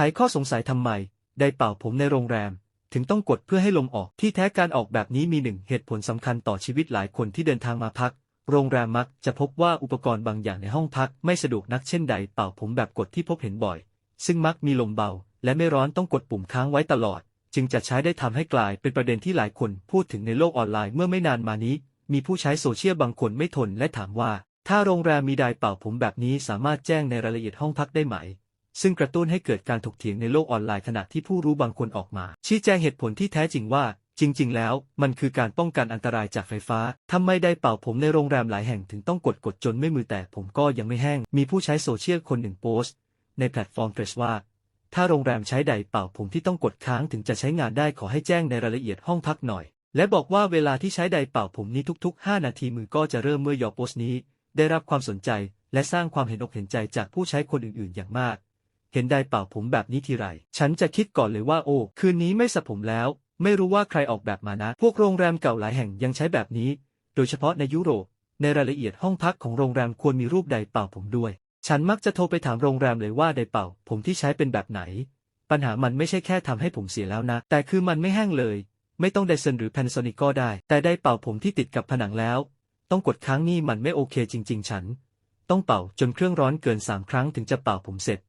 ขข้อสงสัยทำไม ไดร์เป่าผมในโรงแรม ถึงต้องกดเพื่อให้ลมออก ที่แท้การออกแบบนี้มีหนึ่งเหตุผลสำคัญต่อชีวิตหลายคนที่เดินทางมาพัก โรงแรมมักจะพบว่าอุปกรณ์บางอย่างในห้องพักไม่สะดวกนักเช่นไดร์เป่าผมแบบกดที่พบเห็นบ่อย ซึ่งมักมีลมเบา และไม่ร้อนต้องกดปุ่มค้างไว้ตลอด จึงจะใช้ได้ทำให้กลายเป็นประเด็นที่หลายคนพูดถึงในโลกออนไลน์เมื่อไม่นานมานี้ มีผู้ใช้โซเชียลบางคนไม่ทนและถามว่า ถ้าโรงแรมมีไดร์เป่าผมแบบนี้สามารถแจ้งในรายละเอียดห้องพักได้ไหม ซึ่งกระตุ้นให้เกิดการถกเถียงในโลกออนไลน์ขณะที่ผู้รู้บางคนออกมา ชี้แจงเหตุผลที่แท้จริงว่า จริง ๆ แล้ว มันคือการป้องกันอันตรายจากไฟฟ้าทำไมไดร์เป่าผมในโรงแรมหลายแห่งถึงต้องกดกดจนไม่มือแตกผมก็ยังไม่แห้ง มีผู้ใช้โซเชียลคนหนึ่งโพสต์ ในแพลตฟอร์มเฟซว่าถ้าโรงแรมใช้ไดเป่าผมที่ต้องกดค้างถึงจะใช้งานได้ขอให้แจ้งในรายละเอียดห้องพักหน่อย และบอกว่าเวลาที่ใช้ไดเป่าผมนี้ทุก ๆ 5 นาทีมือก็จะเริ่มเมื่อยอโพสต์นี้ ได้รับความสนใจ และสร้างความเห็นอกเห็นใจจากผู้ใช้คนอื่น ๆ อย่างมาก เห็นไดร์เป่าผมแบบนี้ทีไร ฉันจะคิดก่อนเลยว่าโอ้ คืนนี้ไม่สระผมแล้ว ไม่รู้ว่าใครออกแบบมานะ พวกโรงแรมเก่าหลายแห่งยังใช้แบบนี้ โดยเฉพาะในยุโรป ในรายละเอียดห้องพักของโรงแรมควรมีรูปไดเป่าผมด้วย ฉันมักจะโทรไปถามโรงแรมเลยว่าไดเป่าผมที่ใช้เป็นแบบไหน ปัญหามันไม่ใช่แค่ทำให้ผมเสียแล้วนะ แต่คือมันไม่แห้งเลย ไม่ต้องไดเซนหรือ Panasonic ก็ได้ แต่ไดเป่าผมที่ติดกับผนังแล้ว ต้องกดค้างนี่มันไม่โอเคจริง ๆ ฉัน ต้องเป่าจนเครื่องร้อนเกินสามครั้งถึงจะเป่าผมเสร็จ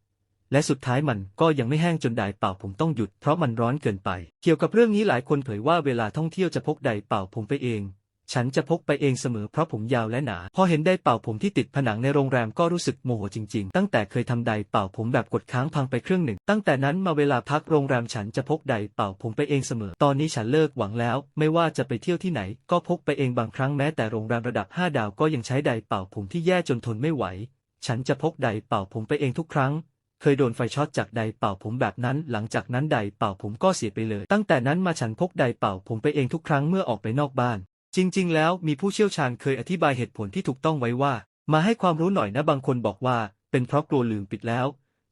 และสุดท้ายมันก็ยังไม่แห้งจนไดร์เป่าผมต้องหยุดเพราะมันร้อนเกินไป เกี่ยวกับเรื่องนี้หลายคนเผยว่าเวลาท่องเที่ยวจะพกไดร์เป่าผมไปเอง ฉันจะพกไปเองเสมอเพราะผมยาวและหนา พอเห็นไดร์เป่าผมที่ติดผนังในโรงแรมก็รู้สึกโมโหจริงๆ ตั้งแต่เคยทำไดร์เป่าผมแบบกดค้างพังไปเครื่องหนึ่ง ตั้งแต่นั้นมาเวลาพักโรงแรมฉันจะพกไดร์เป่าผมไปเองเสมอ ตอนนี้ฉันเลิกหวังแล้ว ไม่ว่าจะไปเที่ยวที่ไหน ก็พกไปเองบางครั้งแม้แต่โรงแรมระดับ 5 ดาวก็ยังใช้ไดร์เป่าผมที่แย่จนทนไม่ไหว ฉันจะพกไดร์เป่าผมไปเองทุกครั้ง เคยโดนไฟช็อตจากไดร์เป่าผมแบบนั้น หลังจากนั้นไดร์เป่าผมก็เสียไปเลย ตั้งแต่นั้นมาฉันพกไดร์เป่าผมไปเองทุกครั้งเมื่อออกไปนอกบ้าน จริง ๆ แล้วมีผู้เชี่ยวชาญเคยอธิบายเหตุผลที่ถูกต้องไว้ว่า มาให้ความรู้หน่อยนะบางคนบอกว่า เป็นเพราะกลัวลืมปิดแล้ว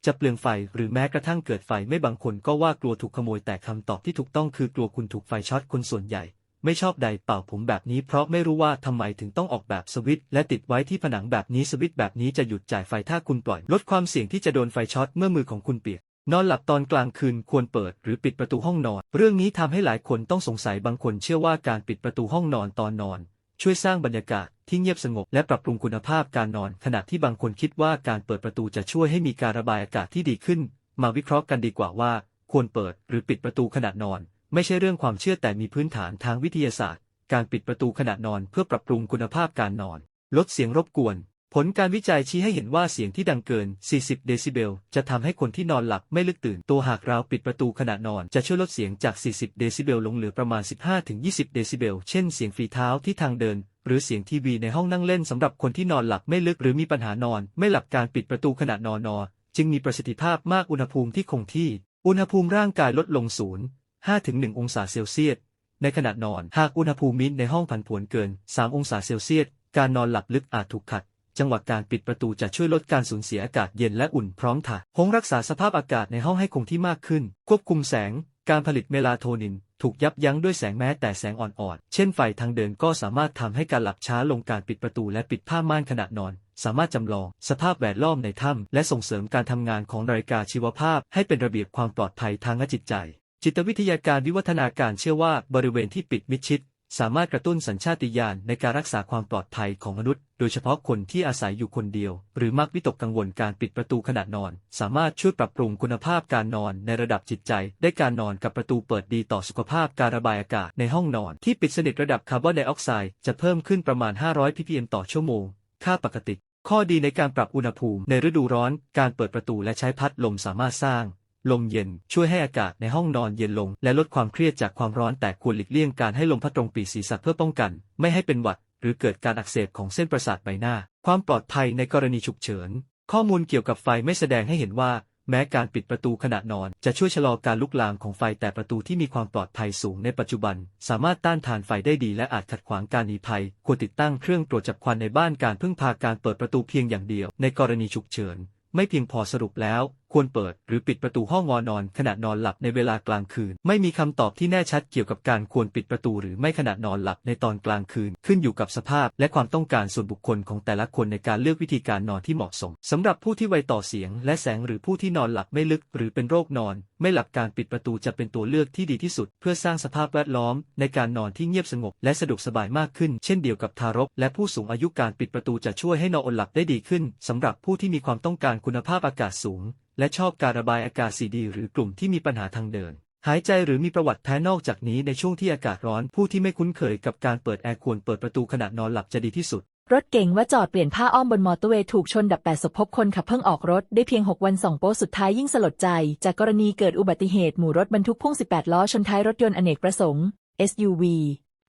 จะเปลืองไฟหรือแม้กระทั่งเกิดไฟไม่บางคนก็ว่ากลัวถูกขโมยแต่คำตอบที่ถูกต้องคือกลัวคุณถูกไฟช็อตคนส่วนใหญ่ ไม่ชอบไดร์เป่าผมแบบนี้เพราะไม่รู้ว่าทำไมถึงต้องออกแบบสวิตและติดไว้ที่ผนังแบบนี้สวิตแบบนี้จะหยุดจ่ายไฟถ้าคุณปล่อยลดความเสี่ยงที่จะโดนไฟช็อตเมื่อมือของคุณเปียกนอนหลับตอนกลางคืนควรเปิดหรือปิดประตูห้องนอน เรื่องนี้ทำให้หลายคนต้องสงสัยบางคนเชื่อว่าการปิดประตูห้องนอนตอนนอน ช่วยสร้างบรรยากาศที่เงียบสงบและปรับปรุงคุณภาพการนอน ขณะที่บางคนคิดว่าการเปิดประตูจะช่วยให้มีการระบายอากาศที่ดีขึ้น มาวิเคราะห์กันดีกว่าว่า ควรเปิดหรือปิดประตูขณะนอน ไม่ใช่เรื่องความเชื่อแต่มีพื้นฐานทางวิทยาศาสตร์ การปิดประตูขณะนอนเพื่อปรับปรุงคุณภาพการนอน ลดเสียงรบกวน ผลการวิจัยชี้ให้เห็นว่าเสียงที่ดังเกิน 40 เดซิเบล จะทำให้คนที่นอนหลับไม่ลึกตื่น ตัวหากเราปิดประตูขณะนอนจะช่วยลดเสียงจาก 40 เดซิเบลลงเหลือประมาณ 15-20 เดซิเบล เช่นเสียงฝีเท้าที่ทางเดินหรือเสียงทีวีในห้องนั่งเล่นสำหรับคนที่นอนหลับไม่ลึกหรือมีปัญหานอน ไม่หลับการปิดประตูขณะนอนนอจึงมีประสิทธิภาพมากอุณหภูมิที่คงที่ อุณหภูมิร่างกายลดลงศูนย์ 5-1 องศาเซลเซียส ในขณะนอน หากอุณหภูมิในห้องผันผวนเกิน 3 องศาเซลเซียส การนอนหลับลึกอาจถูกขัด จังหวะการปิดประตูจะช่วยลดการสูญเสียอากาศเย็นและอุ่นพร้อมถ่ายหงรักษาสภาพอากาศในห้องให้คงที่มากขึ้น ควบคุมแสง การผลิตเมลาโทนิน ถูกยับยั้งด้วยแสงแม้แต่แสงอ่อนๆ เช่นไฟทางเดินก็สามารถทำให้การหลับช้าลงการปิดประตูและปิดผ้าม่านขณะนอนสามารถจำลองสภาพแวดล้อมในถ้ำและส่งเสริมการทำงานของนาฬิกาชีวภาพให้เป็นระเบียบความปลอดภัยทางจิตใจ จิตวิทยาการวิวัฒนาการเชื่อว่าบริเวณที่ปิดมิดชิด สามารถกระตุ้นสัญชาติญาณในการรักษาความปลอดภัยของมนุษย์ โดยเฉพาะคนที่อาศัยอยู่คนเดียว หรือมักวิตกกังวลการปิดประตูขณะนอน สามารถช่วยปรับปรุงคุณภาพการนอนในระดับจิตใจ ได้การนอนกับประตูเปิดดีต่อสุขภาพการระบายอากาศในห้องนอน ที่ปิดสนิทระดับคาร์บอนไดออกไซด์จะเพิ่มขึ้นประมาณ 500 ppm ต่อชั่วโมง ค่าปกติ ข้อดีในการปรับอุณหภูมิในฤดูร้อน การเปิดประตูและใช้พัดลมสามารถสร้าง ลมเย็นช่วยให้อากาศในห้องนอนเย็นลง และลดความเครียดจากความร้อนแต่ควรหลีกเลี่ยงการให้ลมพัดตรงปีกศีรษะเพื่อป้องกัน ไม่ให้เป็นหวัด หรือเกิดการอักเสบของเส้นประสาทใบหน้า ความปลอดภัยในกรณีฉุกเฉิน ข้อมูลเกี่ยวกับไฟไม่แสดงให้เห็นว่า แม้การปิดประตูขณะนอน จะช่วยชะลอการลุกลามของไฟแต่ประตูที่มีความปลอดภัยสูงในปัจจุบัน สามารถต้านทานไฟได้ดี และอาจขัดขวางการหนีภัย ควรติดตั้งเครื่องตรวจจับควันในบ้านการพึ่งพาการเปิดประตูเพียงอย่างเดียว ในกรณีฉุกเฉิน ไม่เพียงพอสรุปแล้ว ควรเปิดหรือปิดประตูห้องงอนอน ขณะนอนหลับในเวลากลางคืน ไม่มีคำตอบที่แน่ชัดเกี่ยวกับการควรปิดประตูหรือไม่ขณะนอนหลับในตอนกลางคืน ขึ้นอยู่กับสภาพและความต้องการส่วนบุคคลของแต่ละคนในการเลือกวิธีการนอนที่เหมาะสมสำหรับผู้ที่ไวต่อเสียง และแสงหรือผู้ที่นอนหลับไม่ลึก หรือเป็นโรคนอน ไม่หลับการปิดประตูจะเป็นตัวเลือกที่ดีที่สุด เพื่อสร้างสภาพแวดล้อม ในการนอนที่เงียบสงบ และสะดวกสบายมากขึ้น เช่นเดียวกับทารก และผู้สูงอายุการปิดประตูจะช่วยให้นอนหลับได้ดีขึ้นสำหรับผู้ที่มีความต้องการคุณภาพอากาศสูง และชอบการระบายอากาศสีดีหรือกลุ่มที่มีปัญหาทางเดิน หายใจหรือมีประวัติแพ้นอกจากนี้ในช่วงที่อากาศร้อนผู้ที่ไม่คุ้นเคยกับการเปิดแอร์ควรเปิดประตูขณะนอนหลับจะดีที่สุด รถเก๋งว่าจอดเปลี่ยนผ้าอ้อมบนมอเตอร์เวย์ถูกชนดับแปดศพพบคนขับเพิ่งออกรถได้เพียง 6 วันสองโป๊สุดท้ายยิ่งสลดใจ จากกรณีเกิดอุบัติเหตุหมู่รถบรรทุกพ่วง18 ล้อชนท้ายรถยนต์อเนกประสงค์ SUV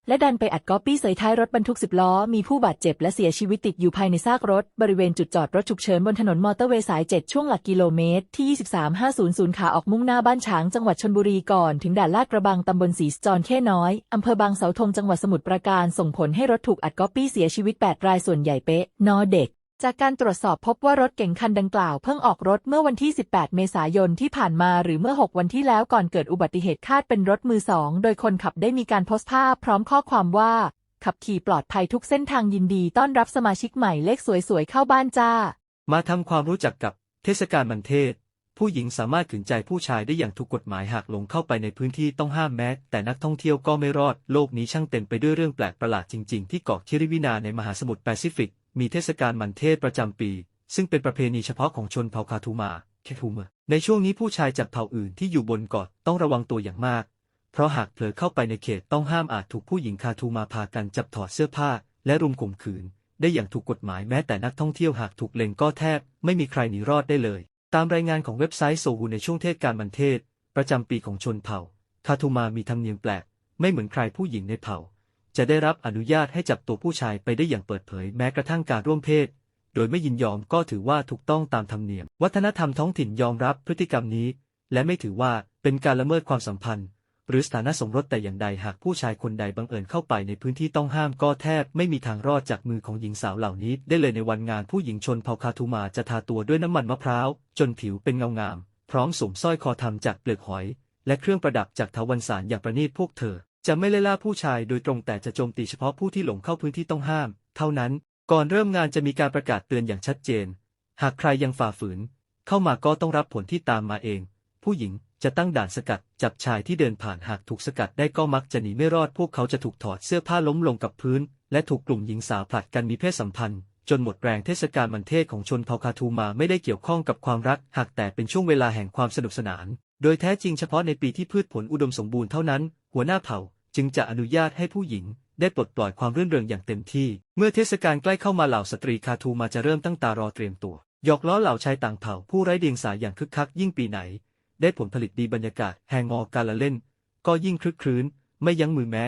และดันไปอัดก๊อปปี้เสยท้ายรถบรรทุก10ล้อ มีผู้บาดเจ็บและเสียชีวิตติดอยู่ภายในซากรถ บริเวณจุดจอดรถฉุกเฉินบนถนนมอเตอร์เวย์สาย 7 ช่วงหลักกิโลเมตร ที่ 23500 ขาออกมุ่งหน้าบ้านฉางจังหวัดชนบุรีก่อนถึงด่านลาดกระบังตำบลศรีจอนแค่น้อย อำเภอบางเสาธงจังหวัดสมุทรปราการส่งผลให้รถถูกอัดก๊อปปี้เสียชีวิต 8 รายส่วนใหญ่เป๊ะนอเด็ก จากการตรวจสอบพบว่ารถเก๋งคันดังกล่าวเพิ่งออกรถเมื่อวันที่ 18 เมษายนที่ผ่านมาหรือเมื่อ 6 วันที่แล้วก่อนเกิดอุบัติเหตุคาดเป็นรถมือสอง โดยคนขับได้มีการโพสต์ภาพพร้อมข้อความว่า ขับขี่ปลอดภัยทุกเส้นทางยินดีต้อนรับสมาชิกใหม่เลขสวยๆ เข้าบ้านจ้า มาทำความรู้จักกับเทศกาลมันเทศ ผู้หญิงสามารถขืนใจผู้ชายได้อย่างถูกกฎหมายหากหลงเข้าไปในพื้นที่ต้องห้ามแม้ แต่นักท่องเที่ยวก็ไม่รอดโลกนี้ช่างเต็มไปด้วยเรื่องแปลกประหลาดจริง ๆ ที่เกาะคิริวินาในมหาสมุทรแปซิฟิก มีเทศกาลมันเทศประจำปี ซึ่งเป็นประเพณีเฉพาะของชนเผ่าคาทูมาเคทูเมในช่วงนี้ผู้ชายจากเผ่าอื่นที่อยู่บนเกาะต้องระวังตัวอย่างมาก เพราะหากเผลอเข้าไปในเขตต้องห้ามอาจถูกผู้หญิงคาทูมาพากันจับถอดเสื้อผ้า และรุมข่มขืน ได้อย่างถูกกฎหมายแม้แต่นักท่องเที่ยวหากถูกเล็งก็แทบ ไม่มีใครหนีรอดได้เลย ตามรายงานของเว็บไซต์โซฮูในช่วงเทศกาลมันเทศ ประจำปีของชนเผ่าคาทูมามีธรรมเนียมแปลก ไม่เหมือนใครผู้หญิงในเผ่า จะได้รับอนุญาตให้จับตัวผู้ชายไปได้อย่างเปิดเผยแม้กระทั่งการร่วมเพศ โดยไม่ยินยอมก็ถือว่าถูกต้องตามธรรมเนียม วัฒนธรรมท้องถิ่นยอมรับพฤติกรรมนี้ และไม่ถือว่าเป็นการละเมิดความสัมพันธ์ หรือสถานะสมรสแต่อย่างใดหากผู้ชายคนใดบังเอิญเข้าไปในพื้นที่ต้องห้ามก็แทบไม่มีทางรอดจากมือของหญิงสาวเหล่านี้ ได้เลยในวันงานผู้หญิงชนเผ่าคาทูมาจะทาตัวด้วยน้ำมันมะพร้าวจนผิวเป็นเงางาม พร้อมสวมสร้อยคอทำจากเปลือกหอย และเครื่องประดับจากเถาวัลย์สารอย่างประณีตพวกเธอ จะไม่ไล่ล่าผู้ชายโดยตรงแต่จะโจมตีเฉพาะผู้ที่หลงเข้าพื้นที่ต้องห้าม เท่านั้น ก่อนเริ่มงานจะมีการประกาศเตือนอย่างชัดเจน หากใครยังฝ่าฝืน เข้ามาก็ต้องรับผลที่ตามมาเอง ผู้หญิงจะตั้งด่านสกัดจับชายที่เดินผ่านหากถูกสกัดได้ก็มักจะหนีไม่รอดพวกเขาจะถูกถอดเสื้อผ้าล้มลงกับพื้น และถูกกลุ่มหญิงสาวผลัดกันมีเพศสัมพันธ์ จนหมดแรงเทศกาลมันเทศของชนเผ่าคาทูมาไม่ได้เกี่ยวข้องกับความรัก หากแต่เป็นช่วงเวลาแห่งความสนุกสนาน โดยแท้จริงเฉพาะในปีที่พืชผลอุดมสมบูรณ์เท่านั้น หัวหน้าเผ่าจึงจะอนุญาตให้ผู้หญิงได้ปลดปล่อยความรื่นเริงอย่างเต็มที่ เมื่อเทศกาลใกล้เข้ามาเหล่าสตรีคาทูมาจะเริ่มตั้งตารอเตรียมตัว หยอกล้อเหล่าชายต่างเผ่าผู้ไร้เดียงสาอย่างคึกคักยิ่งปีไหน ได้ผลผลิตดีบรรยากาศแห่งงอการละเล่น ก็ยิ่งคลึกครื้น ไม่ยั้งมือแม้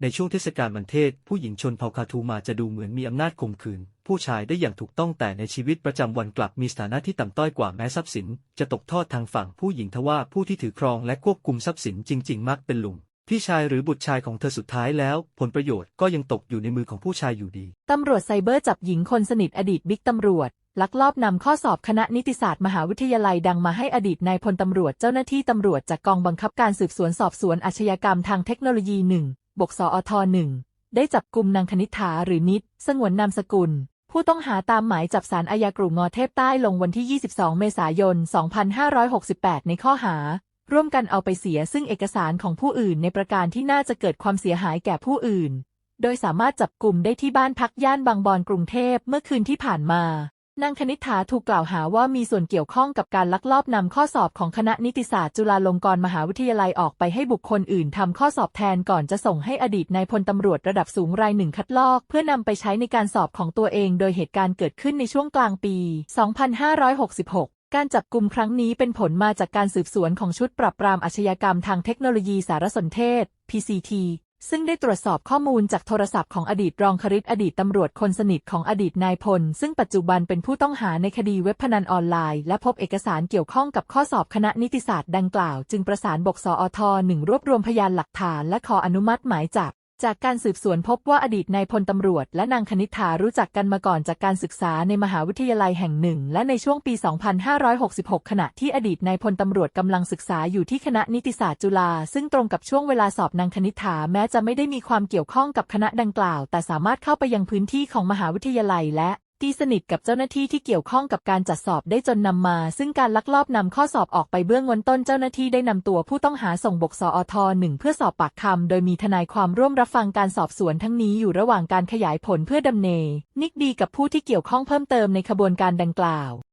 ในช่วงเทศกาลมันเทศ ผู้หญิงชนเผ่าคาทูมาจะดูเหมือนมีอำนาจข่มขืน ผู้ชายได้อย่างถูกต้องแต่ในชีวิตประจำวันกลับมีสถานะที่ต่ำต้อยกว่าแม้ทรัพย์สิน จะตกทอดทางฝั่งผู้หญิงทว่าผู้ที่ถือครองและควบคุมทรัพย์สินจริง ๆ มักเป็นลุง พี่ชายหรือบุตรชายของเธอสุดท้ายแล้ว ผลประโยชน์ก็ยังตกอยู่ในมือของผู้ชายอยู่ดี ตำรวจไซเบอร์จับหญิงคนสนิทอดีตบิ๊กตำรวจ ลักลอบนำข้อสอบคณะนิติศาสตร์มหาวิทยาลัยดังมาให้อดีตนายพลตำรวจเจ้าหน้าที่ตำรวจจากกองบังคับการสืบสวนสอบสวนอาชญากรรมทางเทคโนโลยีหนึ่งบกสอทหนึ่งได้จับกลุ่มนางคณิษฐาหรือนิด สงวนนามสกุล ผู้ต้องหาตามหมายจับสารอาญากรุงงอเทพใต้ลงวันที่ 22 เมษายน 2568 ในข้อหา ร่วมกันเอาไปเสียซึ่งเอกสารของผู้อื่นในประการที่น่าจะเกิดความเสียหายแก่ผู้อื่น โดยสามารถจับกลุ่มได้ที่บ้านพักย่านบางบอนกรุงเทพเมื่อคืนที่ผ่านมานางคณิษฐาถูกกล่าวหาว่ามีส่วนเกี่ยวข้องกับการลักลอบนำข้อสอบของคณะนิติศาสตร์จุฬาลงกรณ์มหาวิทยาลัยออกไปให้บุคคลอื่นทำข้อสอบแทนก่อนจะส่งให้อดีตนายพลตำรวจระดับสูงรายหนึ่งคัดลอก เพื่อนำไปใช้ในการสอบของตัวเองโดยเหตุการณ์เกิดขึ้นในช่วงกลางปี 2566 การจับกลุ่มครั้งนี้เป็นผลมาจากการสืบสวนของชุดปราบปรามอาชญากรรมทางเทคโนโลยีสารสนเทศ PCT ซึ่งได้ตรวจสอบข้อมูลจากโทรศัพท์ของอดีตรองคริตอดีตตำรวจคนสนิทของอดีตนายพล ซึ่งปัจจุบันเป็นผู้ต้องหาในคดีเว็บพนันออนไลน์ และพบเอกสารเกี่ยวข้องกับข้อสอบคณะนิติศาสตร์ดังกล่าว จึงประสานบกสอทหนึ่งรวบรวมพยานหลักฐานและขออนุมัติหมายจับ จากการสืบสวนพบว่าอดีตนายพลตำรวจ และนางคณิษฐารู้จักกันมาก่อนจากการศึกษาในมหาวิทยาลัยแห่งหนึ่ง และในช่วงปี 2566 ขณะที่อดีตนายพลตำรวจกำลังศึกษาอยู่ที่คณะนิติศาสตร์จุฬาซึ่งตรงกับช่วงเวลาสอบนางคณิษฐาแม้จะไม่ได้มีความเกี่ยวข้องกับคณะดังกล่าว แต่สามารถเข้าไปยังพื้นที่ของมหาวิทยาลัยและ ตีสนิทกับเจ้าหน้าที่ที่เกี่ยวข้องกับการจัดสอบได้จนนำมา ซึ่งการลักลอบนำข้อสอบออกไปเบื้องงนต้นเจ้าหน้าที่ได้นำตัวผู้ต้องหาส่งบกสอทหนึ่งเพื่อสอบปากคำโดยมีทนายความร่วมรับฟังการสอบสวนทั้งนี้อยู่ระหว่างการขยายผลเพื่อดำเนินนิกดีกับผู้ที่เกี่ยวข้องเพิ่มเติมในขบวนการดังกล่าว